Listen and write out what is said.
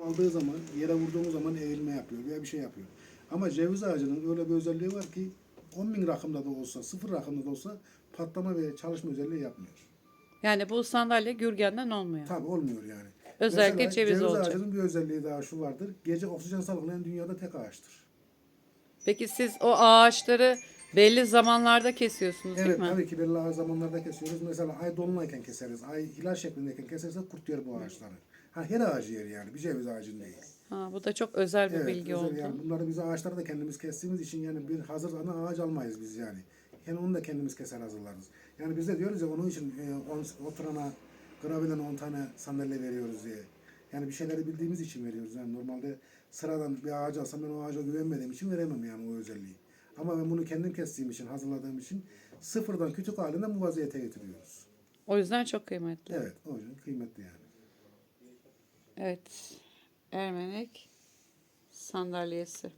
aldığı zaman yere vurduğumuz zaman eğilme yapıyor veya bir şey yapıyor. Ama ceviz ağacının öyle bir özelliği var ki 10 bin rakımda da olsa, sıfır rakımda da olsa patlama ve çalışma özelliği yapmıyor. Yani bu sandalye gürgenden olmuyor. Tabi olmuyor yani. Özellikle Mesela ceviz olacak. ağacının bir özelliği daha şu vardır. Gece oksijen salgılayan dünyada tek ağaçtır. Peki siz o ağaçları belli zamanlarda kesiyorsunuz değil Evet mi? tabii ki belli zamanlarda kesiyoruz. Mesela ay dolunayken keseriz. Ay hilal şeklindeyken kesersek kurt yer bu ağaçları. Ha her ağacı yer yani. Bir ceviz ağacın değil. Ha, bu da çok özel bir Evet, bilgi özel oldu. yani bunları biz ağaçları da kendimiz kestiğimiz için yani bir hazır ana ağaç almayız biz yani. Yani onu da kendimiz keser hazırlarız. Yani biz de diyoruz ya onun için e, on, oturana gravilen 10 tane sandalye veriyoruz diye. Yani bir şeyleri bildiğimiz için veriyoruz. Yani normalde sıradan bir ağaç alsam ben o ağaca güvenmediğim için veremem yani o özelliği. Ama ben bunu kendim kestiğim için, hazırladığım için sıfırdan kütük halinde bu vaziyete getiriyoruz. O yüzden çok kıymetli. Evet, o yüzden kıymetli yani. Evet. Ermenek sandalyesi.